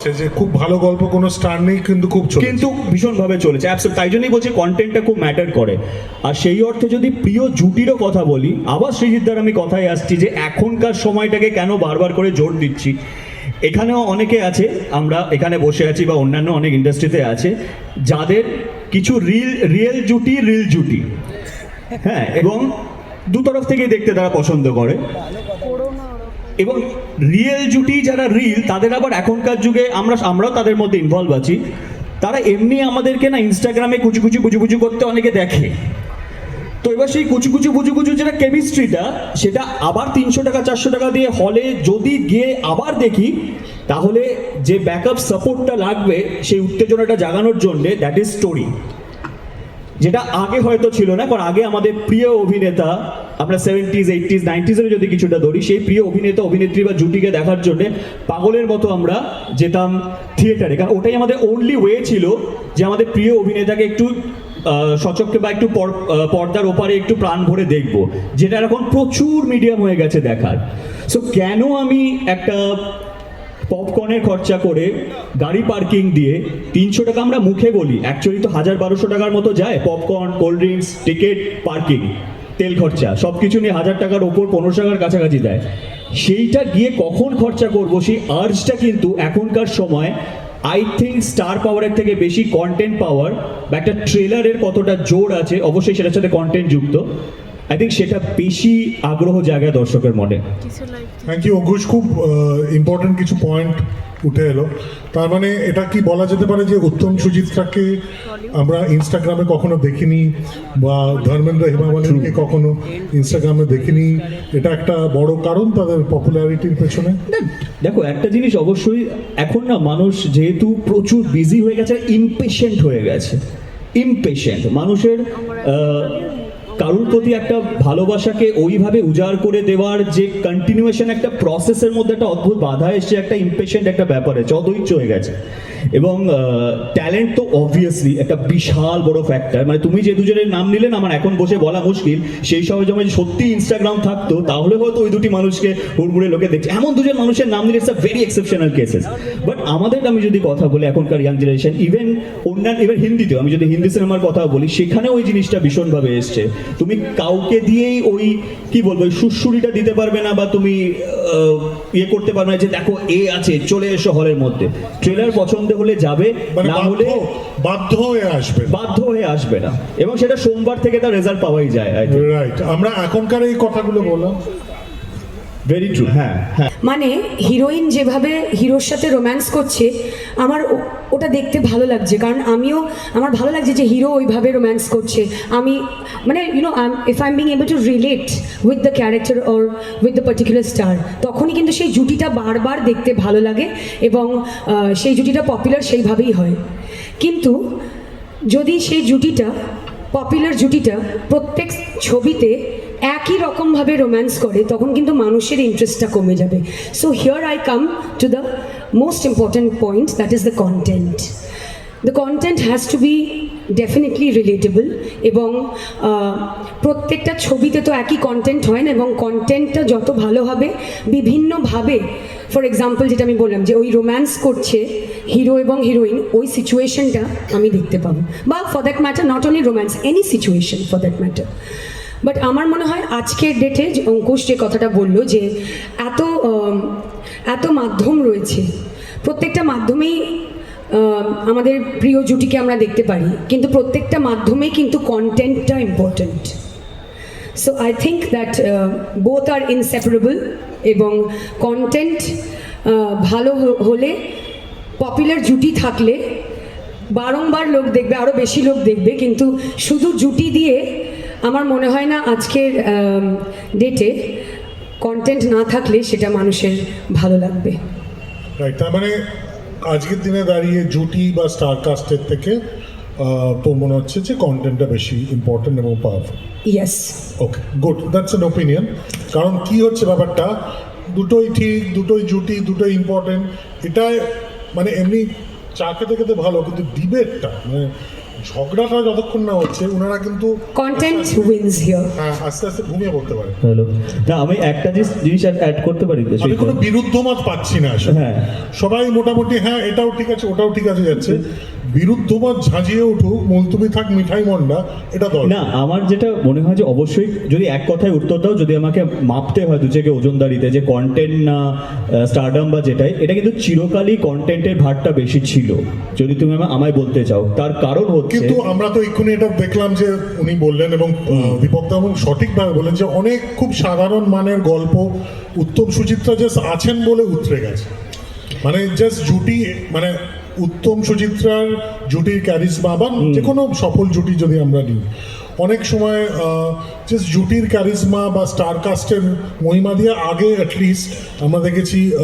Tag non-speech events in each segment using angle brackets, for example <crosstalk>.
যে খুব ভালো গল্প, কোনো স্টার নেই, কিন্তু খুব কিন্তু ভীষণভাবে চলেছে অ্যাবসোল তাই জন্যই বলছি কন্টেন্টটা খুব ম্যাটার করে। আর সেই অর্থে যদি প্রিয় জুটিরও কথা বলি, আবার সৃজিতদার আমি কথায় আসছি যে এখনকার সময়টাকে কেন বারবার করে জোর দিচ্ছি। এখানেও অনেকে আছে, আমরা এখানে বসে আছি বা অন্যান্য অনেক ইন্ডাস্ট্রিতে আছে, যাদের কিছু রিল রিয়েল জুটি রিল জুটি। হ্যাঁ এবং দু তরফ থেকেই দেখতে তারা পছন্দ করে। এবং রিয়েল জুটি যারা রিল তাদের আবার এখনকার যুগে আমরা, আমরাও তাদের মধ্যে ইনভলভ আছি। তারা এমনি আমাদেরকে না ইনস্টাগ্রামে কুচু কুচু কুচু কুচু করতে অনেকে দেখে। তো এবার সেই কুচু কুচু কুচু কুচু যেটা কেমিস্ট্রিটা সেটা আবার তিনশো টাকা, চারশো টাকা দিয়ে হলে যদি গিয়ে আবার দেখি, তাহলে যে ব্যাকআপ সাপোর্টটা লাগবে, সেই উত্তেজনাটা জাগানোর জন্যে দ্যাট ইজ স্টোরি যেটা আগে হয়তো ছিল না, কারণ আগে আমাদের প্রিয় অভিনেতা, আমরা সেভেন্টিজ এইটিজ নাইনটিজের যদি কিছুটা ধরি, সেই প্রিয় অভিনেতা, অভিনেত্রী বা জুটিকে দেখার জন্য পাগলের মতো আমরা যেতাম থিয়েটারে কারণ ওটাই আমাদের ওনলি ওয়ে ছিল যে আমাদের প্রিয় অভিনেতাকে একটু সচক্ষে বা একটু পর- পর্দার ওপারে একটু প্রাণ ভরে দেখব, যেটা এখন প্রচুর মিডিয়াম হয়ে গেছে দেখার। সো কেন আমি একটা পপকর্নের খরচা করে গাড়ি পার্কিং দিয়ে তিনশো টাকা আমরা মুখে বলি। অ্যাকচুয়ালি তো হাজার বারোশো টাকার মতো যায় popcorn cold drinks ticket parking তেল খরচা। সব কিছু নিয়ে হাজার টাকার ওপর পনেরোশো টাকার কাছাকাছি দেয় সেইটা গিয়ে কখন খরচা করব? সেই আর্জটা কিন্তু এখনকার সময় আই থিঙ্ক স্টার পাওয়ারের থেকে বেশি কন্টেন্ট পাওয়ার বা একটা ট্রেলারের কতটা জোর আছে, অবশ্যই সেটার সাথে কন্টেন্ট যুক্ত। আই থিঙ্ক সেটা বেশি আগ্রহ জায়গায় দর্শকের মনে। থ্যাংক ইউ অঘোষ খুব ইম্পর্টেন্ট কিছু পয়েন্ট উঠে এলো। তার মানে এটা কি বলা যেতে পারে যে উত্তম সুজিতটাকে আমরা ইনস্টাগ্রামে কখনো দেখিনি বা ধর্মেন্দ্র হেমামালিনীকে কখনো ইনস্টাগ্রামে দেখিনি? এটা একটা বড় কারণ তাদের পপুলারিটির পেছনে? দেখো একটা জিনিস অবশ্যই এখন না মানুষ যেহেতু প্রচুর বিজি হয়ে গেছে ইমপেশেন্ট হয়ে গেছে। ইমপেশেন্ট মানুষের কারুর প্রতি একটা ভালোবাসাকে ওইভাবে উজাড় করে দেওয়ার যে কন্টিনিউয়েশন একটা প্রসেসের মধ্যে একটা অদ্ভুত বাধা এসছে, একটা ইমপেশেন্ট একটা ব্যাপার আছে অদৈচ্য হয়ে গেছে। এবং ট্যালেন্ট তো অবভিয়াসলি একটা বিশাল বড় ফ্যাক্টর মানে তুমি যে দুজনের নাম নিলে না আমার এখন বসে বলা মুশকিল। সেই সময় যখন সত্যি ইনস্টাগ্রাম থাকতো, তাহলে হয়তো ওই দুটি মানুষকে হুড়মুড়ে লোকে দেখছে। এমন দুজন মানুষের নাম নিলে it's very exceptional cases but আমাদের আমি যদি কথা বলি, এখনকার ইয়াং জেনারেশন ইভেন অন্যান্য ইভেন হিন্দিতেও, আমি যদি হিন্দি সিনেমার কথা বলি সেখানে ওই জিনিসটা ভীষণভাবে এসছে। তুমি কাউকে দিয়েই ওই কি বলব ওই সুরসুরিটা দিতে পারবে না বা তুমি আহ, ইয়ে করতে পারবে না যে দেখো এ আছে চলে এসো হলের মধ্যে। ট্রেলার পছন্দ হলে যাবে মানে না হলে বাধ্য হয়ে আসবে। বাধ্য হয়ে আসবে না। এবং সেটা সোমবার থেকে তার রেজাল্ট পাওয়াই যায় রাইট আমরা এখনকার এই কথাগুলো বললাম। ভেরি ট্রু হ্যাঁ হ্যাঁ। মানে হিরোইন যেভাবে হিরোর সাথে রোম্যান্স করছে আমার ওটা দেখতে ভালো লাগছে। কারণ আমিও, আমার ভালো লাগছে যে হিরো ওইভাবে রোম্যান্স করছে। আমি মানে you know if I am being able to relate with the character or with the particular star তখনই কিন্তু সেই জুটিটা বারবার দেখতে ভালো লাগে এবং সেই জুটিটা পপুলার সেইভাবেই হয়। কিন্তু যদি সেই জুটিটা পপুলার জুটিটা প্রত্যেক ছবিতে একই রকমভাবে রোম্যান্স করে, তখন কিন্তু মানুষের ইন্টারেস্টটা কমে যাবে। So here I come to the most important point that is the content the content has to be definitely relatable এবং প্রত্যেকটা ছবিতে তো একই কন্টেন্ট হয় না এবং কন্টেন্টটা যত ভালো হবে, বিভিন্নভাবে ফর এক্সাম্পল যেটা আমি বললাম যে ওই রোম্যান্স করছে হিরো এবং হিরোইন ওই সিচুয়েশনটা আমি দেখতে পাবো। বা for that matter not only romance any situation for that matter but আমার মনে হয় আজকের ডেটে অঙ্কুশ যে কথাটা বলল যে এত এত মাধ্যম রয়েছে। প্রত্যেকটা মাধ্যমেই আমাদের প্রিয় জুটিকে আমরা দেখতে পারি। কিন্তু প্রত্যেকটা মাধ্যমে কিন্তু কন্টেন্টটা important so I think that both are inseparable এবং কন্টেন্ট ভালো হলে পপুলার জুটি থাকলে বারংবার লোক দেখবে আরও বেশি লোক দেখবে। কিন্তু শুধু জুটি দিয়ে আমার মনে হয় না আজকের ডেটে কন্টেন্ট না থাকলে সেটা মানুষের ভালো লাগবে। রাইট তার মানে আজকের দিনে দাঁড়িয়ে জুটি বা স্টার কাস্টের থেকে মনে হচ্ছে যে কন্টেন্টটা বেশি ইম্পর্টেন্ট এবং powerful yes okay good that's an opinion কারণ কি হচ্ছে ব্যাপারটা? দুটোই ঠিক দুটোই জুটি দুটোই ইম্পর্টেন্ট এটাই মানে এমনি চা খেতে খেতে ভালো কিন্তু ডিবেটটা মানে ঝগড়াটা যতক্ষণ না হচ্ছে ওনারা কিন্তু কন্টেন্ট উইন্স হিয়ার হ্যাঁ আস্তে আস্তে ঘুমিয়ে পড়তে পারে। হ্যালো। না আমি একটা জিনিস জিনিস অ্যাড করতে পারি তো আমি কোনো বিরুদ্ধ মত পাচ্ছি না আসলে। হ্যাঁ। সবাই মোটামুটি হ্যাঁ এটাও ঠিক আছে ওটাও ঠিক আছে যাচ্ছে। বিরুদ্ধ মত ঝাঁঝিয়ে উঠুক মুলতুবি থাক মিঠাই মন্ডা এটা দরকার। না আমার যেটা মনে হয় যে অবশ্যই যদি এক কথায় উত্তর দাও যদি আমাকে মাপতে হয় দুচেকে ওজনদারিতে যে কন্টেন্ট না স্টারডাম বা যেটাই এটা কিন্তু চিরকালই কন্টেন্টের ভারটা বেশি ছিল। যদি তুমি আমায় বলতে চাও তার কারণ হচ্ছে কিন্তু আমরা তো এক্ষুনি এটা দেখলাম যে উনি বললেন এবং দীপকদা এবং সঠিকভাবে বললেন যে অনেক খুব সাধারণ মানের গল্প উত্তম সুচিত্রা জাস্ট আছেন বলে উতরে গেছে। মানে জাস্ট জুটি মানে উত্তম সুচিত্রার জুটির ক্যারিজমা বা যে কোনো সফল জুটি যদি আমরা নিই অনেক সময় জাস্ট জুটির ক্যারিজমা বা স্টার কাস্টের মহিমা দিয়ে আগে অ্যাটলিস্ট আমরা দেখেছি আহ,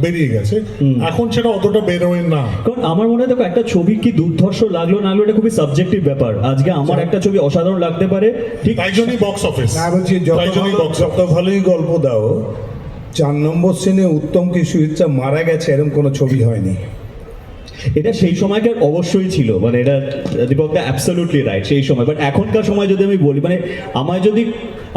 বেরিয়ে গেছে। এখন সেটা অতটা বেরোয় না। কারণ আমার মনে হয় দেখো একটা ছবি কি দুর্ধর্ষ লাগল না লাগল এটা খুবই সাবজেক্টিভ ব্যাপার। আজকে আমার একটা ছবি অসাধারণ লাগতে পারে ঠিক? তাই জন্যই বক্স অফিস না বলছি বক্স যত ভালোই গল্প দাও চার নম্বর সিনে উত্তম কি সুচিত্রা মারা গেছে এরকম কোনো ছবি হয়নি। এটা সেই সময়কার অবশ্যই ছিল। মানে এটা দীপকদা অ্যাবসলিউটলি রাইট সেই সময়। বাট এখনকার সময় যদি আমি বলি মানে আমার যদি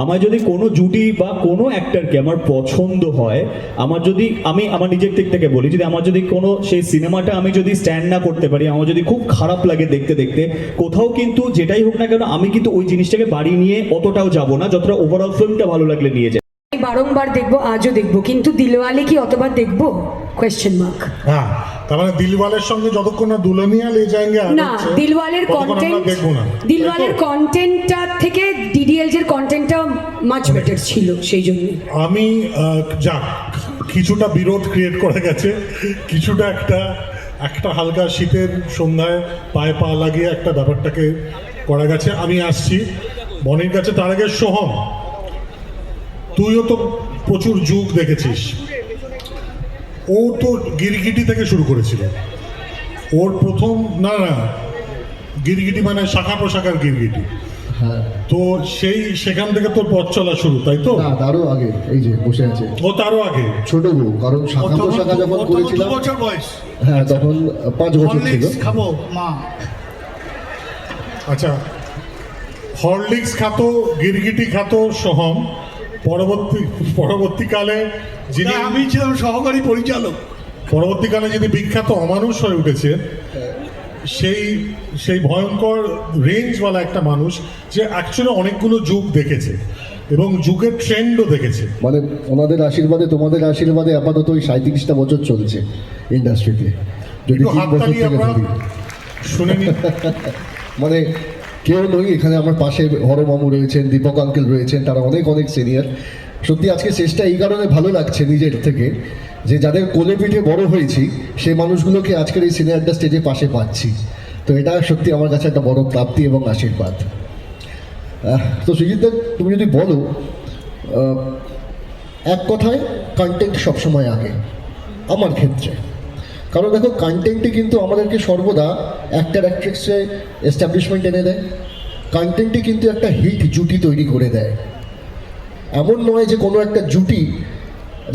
আমার যদি কোনো জুটি বা কোনো অ্যাক্টারকে আমার পছন্দ হয় আমার যদি আমি আমার নিজের দিক থেকে বলি যদি আমার যদি কোনো সেই সিনেমাটা আমি যদি স্ট্যান্ড না করতে পারি আমার যদি খুব খারাপ লাগে দেখতে দেখতে কোথাও কিন্তু যেটাই হোক না কেন আমি কিন্তু ওই জিনিসটাকে বাড়ি নিয়ে অতটাও যাব না যতটা ওভারঅল ফিল্মটা ভালো লাগলে নিয়ে যায়। আমি বারংবার দেখব আজও দেখব কিন্তু দিলওয়ালে কি অতবার দেখব? কোয়েশ্চেন মার্ক হ্যাঁ। তার মানে দিলওয়ালের সঙ্গে যতক্ষণ না দুলনিয়া লে যায়গে না দিলওয়ালের কন্টেন্ট দিলওয়ালের কন্টেন্টটা থেকে ডিডিএলজ এর কন্টেন্টটা মাচ বেটার ছিল সেই জন্য। আমি যাক কিছুটা বিরোধ ক্রিয়েট করে গেছে কিছুটা একটা একটা হালকা শীতের সন্ধ্যায় পায়ে পা লাগিয়ে একটা ব্যাপারটাকে করা গেছে। আমি আসছি। বনির কাছে তার আগে সোহম তুইও তো প্রচুর যুগ দেখেছিস। ও তো গিরগিটি থেকে শুরু করেছিল। ওর প্রথম না না গিরগিটি মানে শাখা প্রশাখার গিরগিটি। হ্যাঁ। তো সেই সেখান থেকে তোর পথ চলা শুরু তাই তো? না তারও আগে এই যে বসে আছে। ও তারও আগে? ছোট বউ কারণ শাখা পোশাখা যখন করেছিলাম বছর বয়স? হ্যাঁ তখন পাঁচ বছর ছিল। খাব মা। আচ্ছা হরলিক্স খাতো গিরগিটি খাতো সোহম। পরবর্তী পরবর্তীকালে যিনি আমি ছিলাম সহকারী পরিচালক। পরবর্তীকালে যিনি বিখ্যাত অমানুষ হয়ে উঠেছে সেই সেই ভয়ঙ্কর রেঞ্জওয়ালা একটা মানুষ যে অ্যাকচুয়ালি অনেকগুলো যুগ দেখেছে এবং যুগের ট্রেন্ডও দেখেছে। মানে ওনাদের আশীর্বাদে তোমাদের আশীর্বাদে আপাতত ওই সাঁত্রিশটা বছর চলছে ইন্ডাস্ট্রিতে যদি শুনে <laughs> মানে কেউ নই, এখানে আমার পাশে হরমামু রয়েছেন, দীপক আঙ্কেল রয়েছেন, তারা অনেক অনেক সিনিয়র সত্যি আজকে শেষটা এই কারণে ভালো লাগছে নিজের থেকে, যে যাদের কোলে পিঠে বড় হয়েছি সেই মানুষগুলোকে আজকের এই সিনিয়রটা স্টেজে পাশে পাচ্ছি। তো এটা সত্যি আমার কাছে একটা বড় প্রাপ্তি এবং আশীর্বাদ। তো সুজিতদা তুমি যদি বলো এক কথায় কন্টেন্ট সবসময় আগে, আমার ক্ষেত্রে। কারণ দেখো কন্টেন্টই কিন্তু আমাদেরকে সর্বদা অ্যাক্টার অ্যাক্ট্রেসে এস্টাবলিশমেন্ট এনে দেয়। কন্টেন্টই কিন্তু একটা হিট জুটি তৈরি করে দেয়। এমন নয় যে কোনো একটা জুটি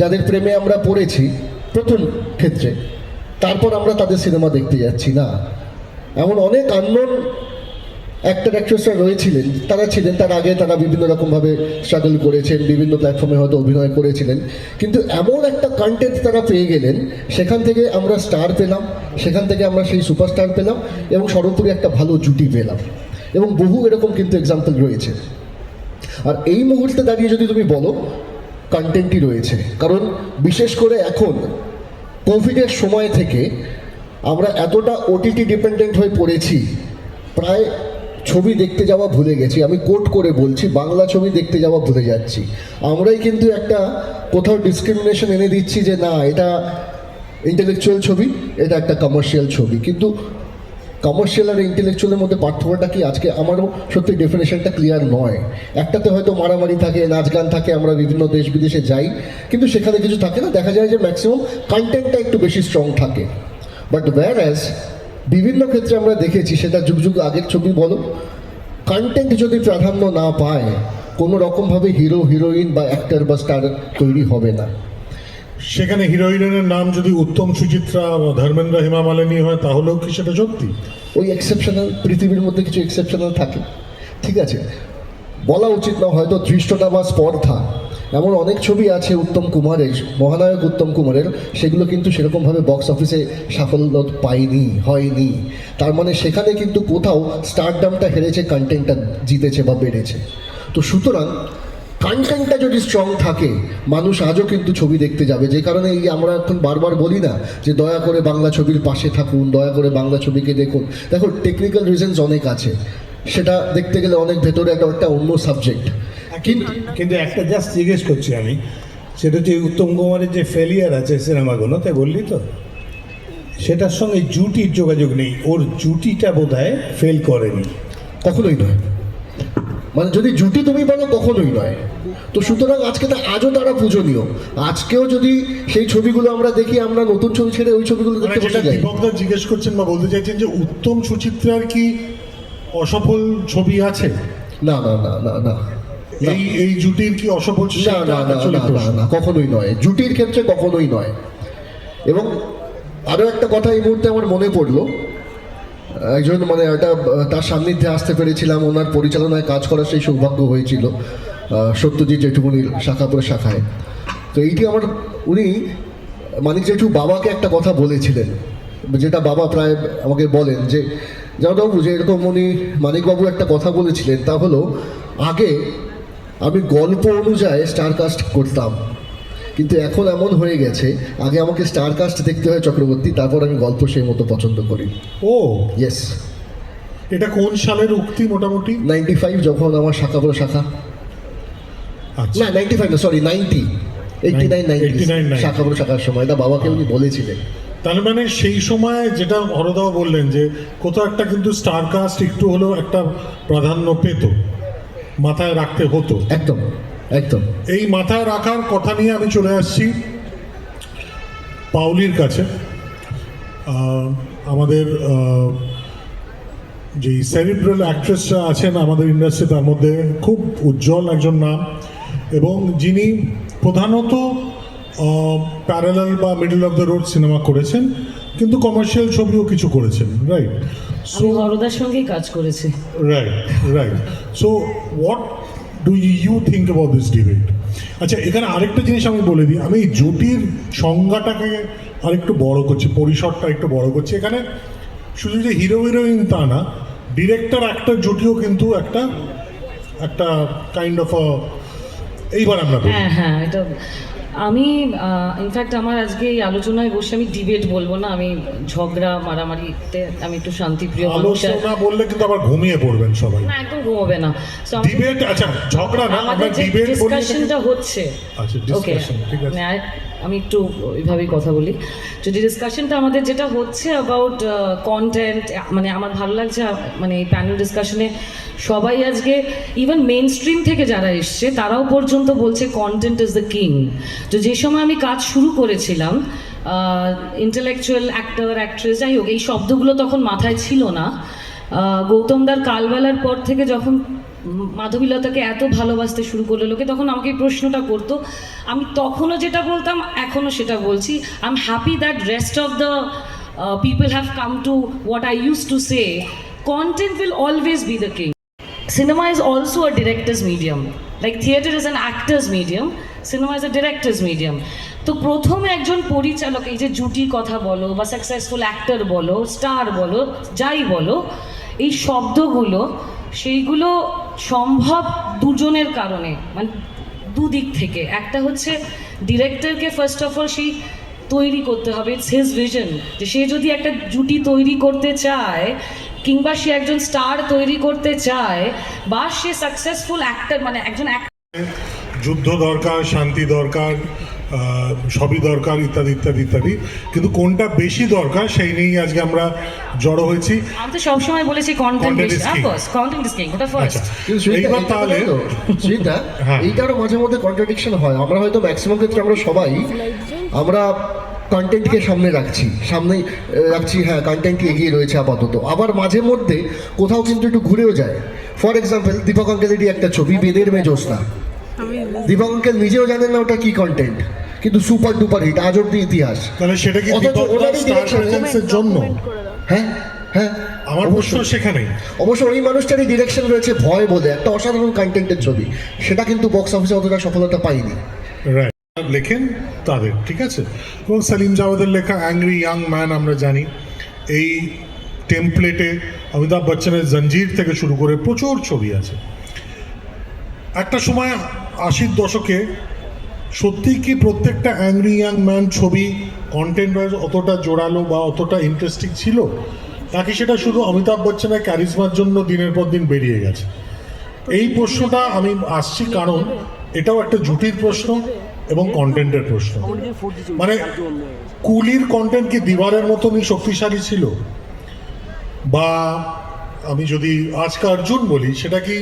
যাদের প্রেমে আমরা পড়েছি প্রথম ক্ষেত্রে, তারপর আমরা তাদের সিনেমা দেখতে যাচ্ছি, না। এমন অনেক আননোন অ্যাক্টার অ্যাক্ট্রেসরা রয়েছিলেন, তারা ছিলেন, তার আগে তারা বিভিন্ন রকমভাবে স্ট্রাগল করেছেন, বিভিন্ন প্ল্যাটফর্মে হয়তো অভিনয় করেছিলেন। কিন্তু এমন একটা কন্টেন্ট তারা পেয়ে গেলেন, সেখান থেকে আমরা স্টার পেলাম, সেখান থেকে আমরা সেই সুপারস্টার পেলাম এবং সর্বোপরি একটা ভালো জুটি পেলাম। এবং বহু এরকম কিন্তু এক্সাম্পল রয়েছে। আর এই মুহূর্তে দাঁড়িয়ে যদি তুমি বলো কন্টেন্টই রয়েছে। কারণ বিশেষ করে এখন কোভিডের সময় থেকে আমরা এতটা ওটিটি ডিপেন্ডেন্ট হয়ে পড়েছি, প্রায় ছবি দেখতে যাওয়া ভুলে গেছি। আমি কোট করে বলছি, বাংলা ছবি দেখতে যাওয়া ভুলে যাচ্ছি। আমরাই কিন্তু একটা কোথাও ডিসক্রিমিনেশন এনে দিচ্ছি যে না, এটা ইন্টেলেকচুয়াল ছবি, এটা একটা কমার্শিয়াল ছবি। কিন্তু কমার্শিয়াল আর ইন্টেলেকচুয়ালের মধ্যে পার্থক্যটা কি? আজকে আমারও সত্যি ডেফিনেশনটা ক্লিয়ার নয়। একটাতে হয়তো মারামারি থাকে, নাচ গান থাকে, আমরা বিভিন্ন দেশ বিদেশে যাই, কিন্তু সেখানে কিছু থাকে না। দেখা যায় যে ম্যাক্সিমাম কন্টেন্টটা একটু বেশি স্ট্রং থাকে। বাট ওয়্যার অ্যাজ বিভিন্ন ক্ষেত্রে আমরা দেখেছি সেটা যুগ যুগ আগের ছবি বলো কন্টেন্ট যদি প্রাধান্য না পায় কোনো রকমভাবে হিরো হিরোইন বা অ্যাক্টর বা স্টার তৈরি হবে না। সেখানে হিরো হিরোইনের নাম যদি উত্তম সুচিত্রা ধর্মেন্দ্র হেমা মালিনী হয় তাহলেও কি সেটা সত্যি? ওই এক্সেপশনাল পৃথিবীর মধ্যে কিছু এক্সেপশনাল থাকে। ঠিক আছে বলা উচিত না হয়তো ধৃষ্টতা বা স্পর্ধা। এমন অনেক ছবি আছে উত্তম কুমারের, মহানায়ক উত্তম কুমারের। সেগুলো কিন্তু সেরকমভাবে বক্স অফিসে সাফল্য পায়নি, হয়নি। তার মানে সেখানে কিন্তু কোথাও স্টারডামটা হেরেছে কন্টেন্টটা জিতেছে বা বেড়েছে। তো সুতরাং কন্টেন্টটা যদি স্ট্রং থাকে, মানুষ আজও কিন্তু ছবি দেখতে যাবে। যে কারণে এই আমরা এখন বারবার বলি না যে দয়া করে বাংলা ছবির পাশে থাকুন, দয়া করে বাংলা ছবিকে দেখুন। দেখো টেকনিক্যাল রিজনস অনেক আছে। সেটা দেখতে গেলে অনেক ভেতরে একটা একটা অন্য সাবজেক্ট কিন্তু কিন্তু একটা জাস্ট জিজ্ঞেস করছি আমি সেটা হচ্ছে উত্তম কুমারের যে ফেলিয়ার আছে সিনেমাগুলো তাই বললি তো? সেটার সঙ্গে জুটির যোগাযোগ নেই ওর জুটিটা বোধ হয় ফেল করেনি। কখনোই নয়। মানে যদি জুটি তুমি বলো কখনোই নয়। তো সুতরাং আজকে তো আজও তারা পূজনীয়। আজকেও যদি সেই ছবিগুলো আমরা দেখি আমরা নতুন ছবি ছেড়ে ওই ছবিগুলো মানে দেখতে যেটা বসে যাই। দীপকদা জিজ্ঞেস করছেন বা বলতে চাইছেন যে উত্তম সুচিত্রার কি অসফল ছবি আছে? না না না না না। এই এই জুটির কি অসফল না না না না না কখনোই নয়। জুটির ক্ষেত্রে কখনোই নয়। এবং আরও একটা কথা এই মুহূর্তে আমার মনে পড়ল। একজন মানে একটা তার সান্নিধ্যে আসতে পেরেছিলাম ওনার পরিচালনায় কাজ করার সেই সৌভাগ্য হয়েছিল সত্যজিৎ জেঠুমনির শাখাপুর শাখায়। তো এইটি আমার উনি মানিক জেঠু বাবাকে একটা কথা বলেছিলেন যেটা বাবা প্রায় আমাকে বলেন যে জামাবাবু যে এরকম উনি মানিকবাবু একটা কথা বলেছিলেন তা হলো আগে আমি গল্প অনুযায়ী স্টারকাস্ট করতাম। কিন্তু এখন এমন হয়ে গেছে আগে আমাকে স্টারকাস্ট দেখতে হয় চক্রবর্তী তারপর আমি গল্প সেই মতো পছন্দ করি। ও? ইয়েস এটা কোন সালের উক্তি মোটামুটি? নাইনটি ফাইভ যখন আমার শাখা বড় শাখা। আচ্ছা। না নাইনটি ফাইভ না sorry ninety eighty nine 89, ninety 90 শাখা বড় শাখার সময়। এটা বাবাকে উনি বলেছিলেন। তার মানে সেই সময় যেটা হরদাও বললেন যে কোথাও একটা কিন্তু স্টারকাস্ট একটু হলেও একটা প্রাধান্য পেত। মাথায় রাখতে হতো। একদম একদম। এই মাথায় রাখার কথা নিয়ে আমি চলে আসছি পাউলির কাছে। আমাদের যে সেরিব্রাল অ্যাক্ট্রেসরা আছেন আমাদের ইন্ডাস্ট্রি তার মধ্যে খুব উজ্জ্বল একজন নাম এবং যিনি প্রধানত প্যারালাল বা middle of the road cinema করেছেন কিন্তু কমার্শিয়াল ছবিও কিছু করেছেন রাইট আমি হরদার সঙ্গেই কাজ করেছি। Right right so what do you think about this debate আচ্ছা এখানে আরেকটা জিনিস আমি বলে দিই। আমি জুটির সংজ্ঞাটাকে আরেকটু বড় করছি পরিসরটা একটু বড় করছি। এখানে শুধু যে হিরো হিরোইন তা না ডিরেক্টর অ্যাক্টর জুটিও কিন্তু একটা একটা কাইন্ড অফ এইবার আমরা হ্যাঁ হ্যাঁ এটা আমি ইনফ্যাক্ট আমার আজকে এই আলোচনায় বসে আমি ডিবেট বলব না আমি ঝগড়া মারামারিতে আমি একটু শান্তিপ্রিয় মানুষ আলোচনা বললে কিন্তু আবার ঘুমিয়ে পড়বেন সবাই। না একদম ঘুমাবে না। ডিবেট আচ্ছা ঝগড়া না আমরা ডিবেট ডিসকাশনটা হচ্ছে। আচ্ছা, ওকে ঠিক আছে। আমি একটু ওইভাবেই কথা বলি। যদি ডিসকাশনটা আমাদের যেটা হচ্ছে অ্যাবাউট কন্টেন্ট মানে আমার ভালো লাগছে মানে এই প্যানেল ডিসকাশনে সবাই আজকে ইভেন মেন স্ট্রিম থেকে যারা এসছে, তারাও পর্যন্ত বলছে কন্টেন্ট ইজ দ্য কিং তো যে সময় আমি কাজ শুরু করেছিলাম ইন্টেলেকচুয়াল অ্যাক্টর অ্যাক্ট্রেস যাই হোক, এই শব্দগুলো তখন মাথায় ছিল না। গৌতমদার কালবেলার পর থেকে যখন মাধবীলতাকে এত ভালোবাসতে শুরু করল, লোকে তখন আমাকে প্রশ্নটা করতো। আমি তখনও যেটা বলতাম, এখনও সেটা বলছি। I am happy that rest of the people have come to what I use to say content will always be the king cinema is also a director's medium. Like, theater is an actor's medium, cinema is a director's medium. তো প্রথমে একজন পরিচালক, এই যে জুটির কথা বলো বা successful actor বলো স্টার বলো, যাই বলো, এই শব্দগুলো, সেইগুলো সম্ভব দুজনের কারণে মানে দুদিক থেকে। একটা হচ্ছে ডিরেক্টরকে ফার্স্ট অফ অল সেই তৈরি করতে হবে ইটস হিজ ভিশন যে সে যদি একটা জুটি তৈরি করতে চায়, কিংবা সে একজন স্টার তৈরি করতে চায়, বা সে সাকসেসফুল অ্যাক্টর মানে একজন যুদ্ধ দরকার, শান্তি দরকার সবই দরকার ইত্যাদি ইত্যাদি ইত্যাদি। কিন্তু কোনটা বেশি দরকার সেই নিয়েই আজকে আমরা জড়ো হয়েছি। আমি তো সবসময় বলেছি আচ্ছা ফার্স্ট এইবার তাহলে তো হ্যাঁ। এইটারও মাঝে মধ্যে কন্ট্রাডিকশন হয়। আমরা হয়তো ম্যাক্সিমাম ক্ষেত্রে আমরা সবাই আমরা কন্টেন্টকে সামনে রাখছি। সামনে রাখছি হ্যাঁ কন্টেন্টই এগিয়ে রয়েছে আপাতত। আবার মাঝে মধ্যে কোথাও কিন্তু একটু ঘুরেও যায়। ফর এক্সাম্পল দীপক অঙ্কেলেরই একটা ছবি বেদের মে জ্যোৎস্না দীপক অঙ্কেল নিজেও জানেন না ওটা কি কন্টেন্ট কিন্তু সুপার ডুপার হিট আজ অব্দি ইতিহাস। তাহলে সেটা কি প্রেজেন্সের জন্য হ্যাঁ হ্যাঁ আমার প্রশ্ন সেখানেই। অবশ্য ওই মানুষটারই ডিরেকশন রয়েছে ভয় বলে একটা অসাধারণ কন্টেন্টের ছবি। সেটা কিন্তু বক্স অফিসে অতটা সফলতা পায়নি। রাইট লেখেন তাদের ঠিক আছে? এবং সালিম জাওয়াদের লেখা অ্যাংরি ইয়াং ম্যান আমরা জানি। এই টেমপ্লেটে অমিতাভ বচ্চনের জঞ্জির থেকে শুরু করে প্রচুর ছবি আছে। একটা সময় আশির দশকে সত্যিই কি প্রত্যেকটা অ্যাংরি ইয়াং ম্যান ছবি কন্টেন্ট ওয়াইজ অতটা জোরালো বা অতটা ইন্টারেস্টিং ছিল? নাকি সেটা শুধু অমিতাভ বচ্চনের ক্যারিজমার জন্য দিনের পর দিন বেরিয়ে গেছে? এই প্রশ্নটা আমি আসছি কারণ এটাও একটা জুটির প্রশ্ন এবং কন্টেন্টের প্রশ্ন। মানে কুলির কন্টেন্ট কি দিবারের মতনই শক্তিশালী ছিল? বা আমি যদি আজকে অর্জুন বলি, সেটা কি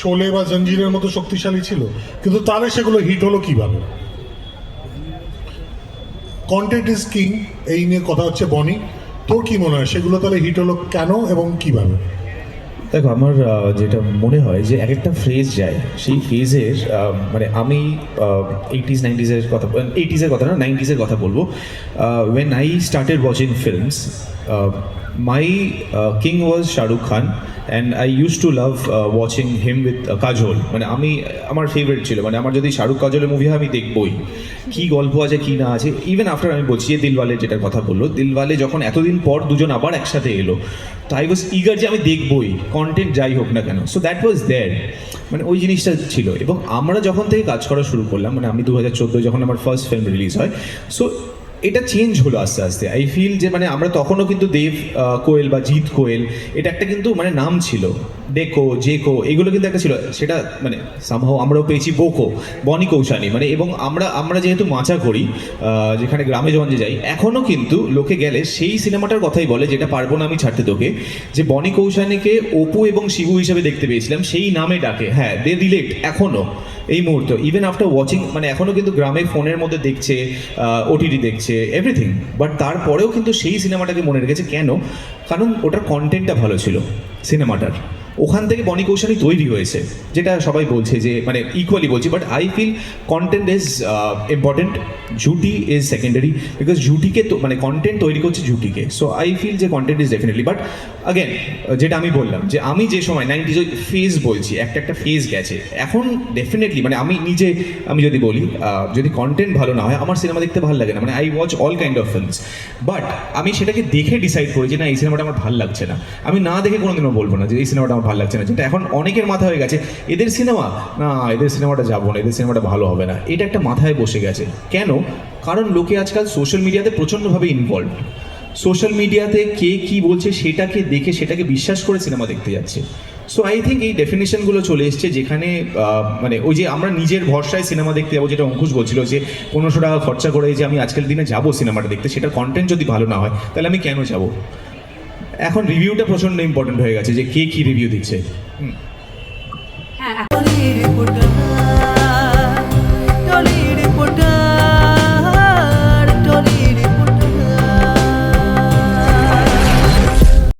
শোলে বা জঞ্জিরের মতো শক্তিশালী ছিল। কিন্তু তাহলে সেগুলো হিট হলো কীভাবে? কন্টেন্ট ইজ কিং এই নিয়ে কথা হচ্ছে বনি। তোর কি মনে হয়, সেগুলো তাহলে হিট হলো কেন এবং কীভাবে? দেখো, আমার যেটা মনে হয় যে এক একটা ফ্রেজ যায়। সেই ফ্রেজের মানে আমি এইটিস নাইনটিজের কথা এইটিসের কথা না নাইনটিসের কথা বলব। When I started watching films my king was Shahrukh Khan and I use to love watching him with Kajol মানে আমি, আমার ফেভারিট ছিল। মানে আমার যদি শাহরুখ কাজলের মুভি হয়, আমি দেখবই। কি গল্প আছে, কি না আছে? ইভেন আফটার আমি বলছি যে দিলওয়ালে যেটার কথা বলল, দিলওয়ালে যখন এতদিন পর দুজন আবার একসাথে এলো, তো আই ওয়াজ ইগার যে আমি দেখবই কন্টেন্ট যাই হোক না কেন। সো দ্যাট ওয়াজ দেয়ার মানে ওই জিনিসটা ছিল। এবং আমরা যখন থেকে কাজ করা শুরু করলাম মানে আমি দু হাজার চোদ্দোয় যখন আমার ফার্স্ট ফিল্ম রিলিজ হয় সো এটা চেঞ্জ হলো আস্তে আস্তে। আই ফিল যে মানে আমরা তখনও কিন্তু দেব কোয়েল বা জিৎ কোয়েল, এটা একটা কিন্তু মানে নাম ছিল। ডেকো জেকো এগুলো কিন্তু একটা ছিল। সেটা মানে সামহাও আমরাও পেয়েছি বোকো, বনি কৌশানি। মানে এবং আমরা আমরা যেহেতু মাচা করি যেখানে গ্রামে গঞ্জে যাই, এখনও কিন্তু লোকে গেলে সেই সিনেমাটার কথাই বলে, যেটা পারব না আমি ছাড়তে তোকে, যে বনি কৌশানিকে অপু এবং শিবু হিসেবে দেখতে পেয়েছিলাম, সেই নামে ডাকে। হ্যাঁ দে রিলেট এখনও। এই মুহূর্তে ইভেন আফটার ওয়াচিং মানে এখনও কিন্তু গ্রামে ফোনের মধ্যে দেখছে ওটিটি দেখছে এভরিথিং বাট তারপরেও কিন্তু সেই সিনেমাটাকে মনে রেখেছে কেন? কারণ ওটার কন্টেন্টটা ভালো ছিল, সিনেমাটার। ওখান থেকে বনি কৌশানী তৈরি হয়েছে, যেটা সবাই বলছে যে মানে ইকুয়ালি বলছি but I feel content is important জুটি ইজ সেকেন্ডারি বিকজ জুটিকে মানে কন্টেন্ট তৈরি করছে জুটিকে সো আই ফিল যে content is definitely but again যেটা আমি বললাম, যে আমি যে সময় নাইনটিজ ওই ফেজ বলছি, একটা একটা ফেজ গেছে, এখন ডেফিনেটলি মানে আমি নিজে, আমি যদি বলি যদি কন্টেন্ট ভালো না হয়, আমার সিনেমা দেখতে ভালো লাগে না মানে I watch all kind of films but আমি সেটাকে দেখে ডিসাইড করি যে না, এই সিনেমাটা আমার ভালো লাগছে না, আমি না দেখে কোনোদিনও বলব না যে এই সিনেমাটা ভালো লাগছে না। যেটা এখন অনেকের মাথা হয়ে গেছে, এদের সিনেমা? না, এদের সিনেমাটা যাব না, এদের সিনেমাটা ভালো হবে না। এটা একটা মাথায় বসে গেছে। কেন? কারণ লোকে আজকাল সোশ্যাল মিডিয়াতে প্রচণ্ডভাবে ইনভলভ সোশ্যাল মিডিয়াতে কে কি বলছে সেটাকে দেখে, সেটাকে বিশ্বাস করে সিনেমা দেখতে যাচ্ছে। সো আই থিঙ্ক এই ডেফিনেশনগুলো চলে এসছে যেখানে মানে ওই যে আমরা নিজের ভরসায় সিনেমা দেখতে যাব, যেটা অঙ্কুশ বলছিল যে পনেরোশো টাকা খরচা করে যে আমি আজকের দিনে যাব সিনেমাটা দেখতে, সেটার কন্টেন্ট যদি ভালো না হয়, তাহলে আমি কেন যাব? এখন রিভিউটা প্রচণ্ড ইম্পর্টেন্ট হয়ে গেছে যে কে কি রিভিউ দিচ্ছে। হ্যাঁ